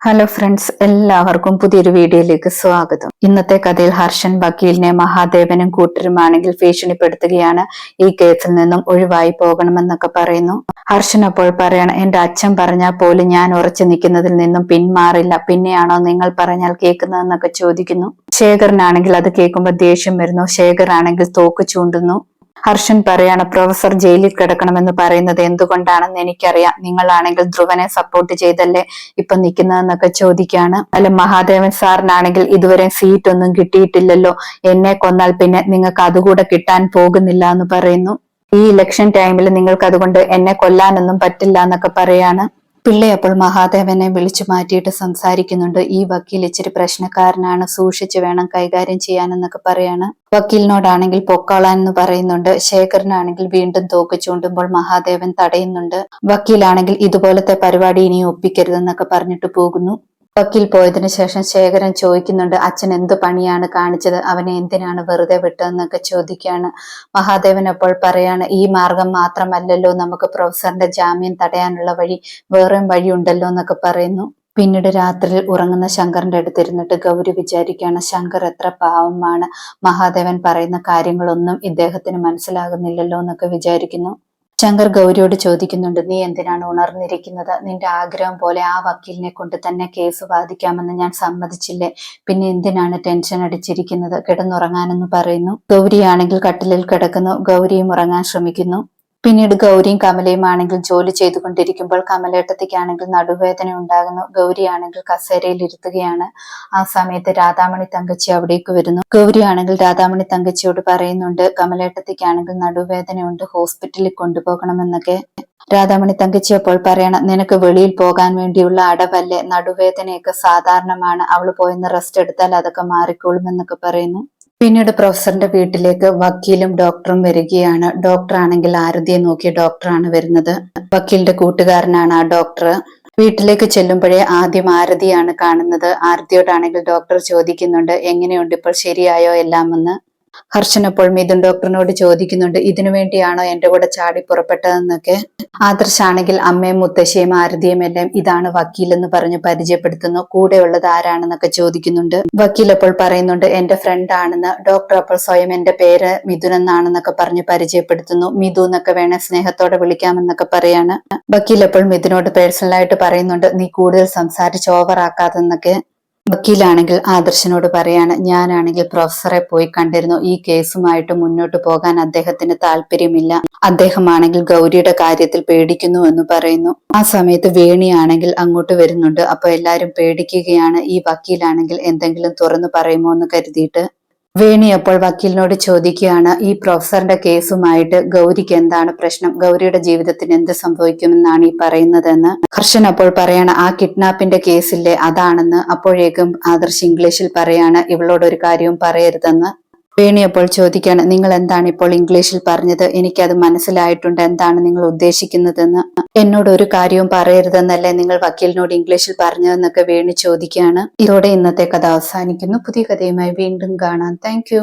Hello friends എല്ലാവർക്കും പുതിയൊരു വീഡിയോയിലേക്ക് സ്വാഗതം. ഇന്നത്തെ കഥയിൽ ഹർഷൻ വക്കീലിനെ മഹാദേവനും കൂട്ടരുമാണെങ്കിൽ ഭീഷണിപ്പെടുത്തുകയാണ്. ഈ കേസിൽ നിന്നും ഒഴിവായി പോകണമെന്നൊക്കെ പറയുന്നു. ഹർഷൻ അപ്പോൾ പറയണം എന്റെ അച്ഛൻ പറഞ്ഞാൽ പോലും ഞാൻ ഉറച്ചു നിൽക്കുന്നതിൽ നിന്നും പിന്മാറില്ല. പിന്നെയാണോ നിങ്ങൾ പറഞ്ഞാൽ കേൾക്കുന്നതെന്നൊക്കെ ചോദിക്കുന്നു. ശേഖരനാണെങ്കിൽ അത് കേൾക്കുമ്പോൾ ദേഷ്യം വരുന്നു. ശേഖർ ആണെങ്കിൽ തോക്ക് ചൂണ്ടുന്നു. ഹർഷൻ പറയാണ് പ്രൊഫസർ ജയിലിൽ കിടക്കണമെന്ന് പറയുന്നത് എന്തുകൊണ്ടാണെന്ന് എനിക്കറിയാം. നിങ്ങളാണെങ്കിൽ ധ്രുവനെ സപ്പോർട്ട് ചെയ്തല്ലേ ഇപ്പൊ നിൽക്കുന്നതെന്നൊക്കെ ചോദിക്കാണ്. അല്ല മഹാദേവൻ സാറിനാണെങ്കിൽ ഇതുവരെ സീറ്റ് ഒന്നും കിട്ടിയിട്ടില്ലല്ലോ. എന്നെ കൊന്നാൽ പിന്നെ നിങ്ങൾക്ക് അതുകൂടെ കിട്ടാൻ പോകുന്നില്ല എന്ന് പറയുന്നു. ഈ ഇലക്ഷൻ ടൈമിൽ നിങ്ങൾക്ക് അതുകൊണ്ട് എന്നെ കൊല്ലാനൊന്നും പറ്റില്ല എന്നൊക്കെ പറയാണ്. പിള്ളെ അപ്പോൾ മഹാദേവനെ വിളിച്ചു മാറ്റിയിട്ട് സംസാരിക്കുന്നുണ്ട്. ഈ വക്കീൽ ഇച്ചിരി പ്രശ്നക്കാരനാണ്. സൂക്ഷിച്ചു വേണം കൈകാര്യം ചെയ്യാനെന്നൊക്കെ പറയാണ്. വക്കീലിനോടാണെങ്കിൽ പൊക്കോളാൻ എന്ന് പറയുന്നുണ്ട്. ശേഖരനാണെങ്കിൽ വീണ്ടും തോക്ക് ചൂണ്ടുമ്പോൾ മഹാദേവൻ തടയുന്നുണ്ട്. വക്കീലാണെങ്കിൽ ഇതുപോലത്തെ പരിപാടി ഇനി ഒപ്പിക്കരുതെന്നൊക്കെ പറഞ്ഞിട്ട് പോകുന്നു. വക്കീൽ പോയതിനു ശേഷം ശേഖരൻ ചോദിക്കുന്നുണ്ട് അച്ഛൻ എന്ത് പണിയാണ് കാണിച്ചത്? അവനെ എന്തിനാണ് വെറുതെ വിട്ടതെന്നൊക്കെ ചോദിക്കുകയാണ്. മഹാദേവൻ അപ്പോൾ പറയാണ് ഈ മാർഗം മാത്രമല്ലല്ലോ നമുക്ക് പ്രൊഫസറിന്റെ ജാമ്യം തടയാനുള്ള വഴി വേറെയും വഴിയുണ്ടല്ലോ എന്നൊക്കെ പറയുന്നു. പിന്നീട് രാത്രിയിൽ ഉറങ്ങുന്ന ശങ്കറിന്റെ അടുത്തിരുന്നിട്ട് ഗൗരി വിചാരിക്കുകയാണ് ശങ്കർ എത്ര പാവമാണ്. മഹാദേവൻ പറയുന്ന കാര്യങ്ങളൊന്നും ഇദ്ദേഹത്തിന് മനസ്സിലാകുന്നില്ലല്ലോ എന്നൊക്കെ വിചാരിക്കുന്നു. ശങ്കർ ഗൗരിയോട് ചോദിക്കുന്നുണ്ട് നീ എന്തിനാണ് ഉണർന്നിരിക്കുന്നത്? നിന്റെ ആഗ്രഹം പോലെ ആ വക്കീലിനെ കൊണ്ട് തന്നെ കേസ് വാദിക്കാമെന്ന് ഞാൻ സമ്മതിച്ചില്ലേ? പിന്നെ എന്തിനാണ് ടെൻഷൻ അടിച്ചിരിക്കുന്നത്? കിടന്നുറങ്ങാനെന്ന് പറയുന്നു. ഗൗരിയാണെങ്കിൽ കട്ടിലിൽ കിടക്കുന്നു. ഗൗരിയും ഉറങ്ങാൻ ശ്രമിക്കുന്നു. പിന്നീട് ഗൗരിയും കമലയും ആണെങ്കിൽ ജോലി ചെയ്തുകൊണ്ടിരിക്കുമ്പോൾ കമലേട്ടത്തിക്കാണെങ്കിൽ നടുവേദന ഉണ്ടാകുന്നു. ഗൗരിയാണെങ്കിൽ കസേരയിൽ ഇരുത്തുകയാണ്. ആ സമയത്ത് രാധാമണി തങ്കച്ചി അവിടേക്ക് വരുന്നു. ഗൗരിയാണെങ്കിൽ രാധാമണി തങ്കച്ചിയോട് പറയുന്നുണ്ട് കമലേട്ടത്തിക്കാണെങ്കിൽ നടുവേദനയുണ്ട് ഹോസ്പിറ്റലിൽ കൊണ്ടുപോകണമെന്നൊക്കെ. രാധാമണി തങ്കച്ചി അപ്പോൾ പറയണം നിനക്ക് വെളിയിൽ പോകാൻ വേണ്ടിയുള്ള അടവല്ലേ? നടുവേദനയൊക്കെ സാധാരണമാണ്. അവൾ പോയിന്ന് റെസ്റ്റ് എടുത്താൽ അതൊക്കെ മാറിക്കോളും എന്നൊക്കെ പറയുന്നു. പിന്നീട് പ്രൊഫസറിന്റെ വീട്ടിലേക്ക് വക്കീലും ഡോക്ടറും വരികയാണ്. ഡോക്ടർ ആണെങ്കിൽ ആരതിയെ നോക്കിയ ഡോക്ടറാണ് വരുന്നത്. വക്കീലിന്റെ കൂട്ടുകാരനാണ് ആ ഡോക്ടർ വീട്ടിലേക്ക് ചെല്ലുമ്പോഴേ ആദ്യം ആരതിയാണ് കാണുന്നത്. ആരതിയോടാണെങ്കിൽ ഡോക്ടർ ചോദിക്കുന്നുണ്ട് എങ്ങനെയുണ്ട്? ഇപ്പോൾ ശരിയായോ എല്ലാം എന്ന് ഹർഷൻ അപ്പോൾ മിഥുൻ ഡോക്ടറിനോട് ചോദിക്കുന്നുണ്ട്. ഇതിനു വേണ്ടിയാണോ എന്റെ കൂടെ ചാടി പുറപ്പെട്ടതെന്നൊക്കെ. ആദർശാണെങ്കിൽ അമ്മയും മുത്തശ്ശിയും ആരതിയും എല്ലാം ഇതാണ് വക്കീൽ എന്ന് പറഞ്ഞ് പരിചയപ്പെടുത്തുന്നു. കൂടെയുള്ളത് ആരാണെന്നൊക്കെ ചോദിക്കുന്നുണ്ട്. വക്കീൽ അപ്പോൾ പറയുന്നുണ്ട് എന്റെ ഫ്രണ്ട് ആണെന്ന്. ഡോക്ടർ അപ്പോൾ സ്വയം എന്റെ പേര് മിഥുൻ എന്നാണെന്നൊക്കെ പറഞ്ഞ് പരിചയപ്പെടുത്തുന്നു. മിഥു എന്നൊക്കെ വേണേ സ്നേഹത്തോടെ വിളിക്കാമെന്നൊക്കെ പറയാണ്. വക്കീൽ അപ്പോൾ മിഥുനോട് പേഴ്സണലായിട്ട് പറയുന്നുണ്ട് നീ കൂടുതൽ സംസാരിച്ച് ഓവർ ആക്കാതെന്നൊക്കെ. വക്കീലാണെങ്കിൽ ആദർശനോട് പറയാണ് ഞാനാണെങ്കിൽ പ്രൊഫസറെ പോയി കണ്ടിരുന്നു. ഈ കേസുമായിട്ട് മുന്നോട്ട് പോകാൻ അദ്ദേഹത്തിന് താല്പര്യമില്ല. അദ്ദേഹമാണെങ്കിൽ ഗൗരിയുടെ കാര്യത്തിൽ പേടിക്കുന്നു എന്ന് പറയുന്നു. ആ സമയത്ത് വേണിയാണെങ്കിൽ അങ്ങോട്ട് വരുന്നുണ്ട്. അപ്പൊ എല്ലാരും പേടിക്കുകയാണ്. ഈ വക്കീലാണെങ്കിൽ എന്തെങ്കിലും തുറന്നു പറയുമോ എന്ന് കരുതിയിട്ട് വേണി അപ്പോൾ വക്കീലിനോട് ചോദിക്കുകയാണ് ഈ പ്രൊഫസറിന്റെ കേസുമായിട്ട് ഗൗരിക്ക് എന്താണ് പ്രശ്നം? ഗൗരിയുടെ ജീവിതത്തിന് എന്ത് സംഭവിക്കുമെന്നാണ് ഈ പറയുന്നതെന്ന്? ഹർഷൻ അപ്പോൾ പറയാണ് ആ കിഡ്നാപ്പിന്റെ കേസില്ലേ അതാണെന്ന്. അപ്പോഴേക്കും ആദർശ് ഇംഗ്ലീഷിൽ പറയാണ് ഇവളോട് ഒരു കാര്യവും പറയരുതെന്ന്. വേണി അപ്പോൾ ചോദിക്കാണ് നിങ്ങൾ എന്താണ് ഇപ്പോൾ ഇംഗ്ലീഷിൽ പറഞ്ഞത്? എനിക്കത് മനസ്സിലായിട്ടുണ്ട്. എന്താണ് നിങ്ങൾ ഉദ്ദേശിക്കുന്നതെന്ന്. എന്നോട് ഒരു കാര്യവും പറയരുതെന്നല്ലേ നിങ്ങൾ വക്കീലിനോട് ഇംഗ്ലീഷിൽ പറഞ്ഞതെന്നൊക്കെ വേണി ചോദിക്കുകയാണ്. ഇതോടെ ഇന്നത്തെ കഥ അവസാനിക്കുന്നു. പുതിയ കഥയുമായി വീണ്ടും കാണാം. താങ്ക്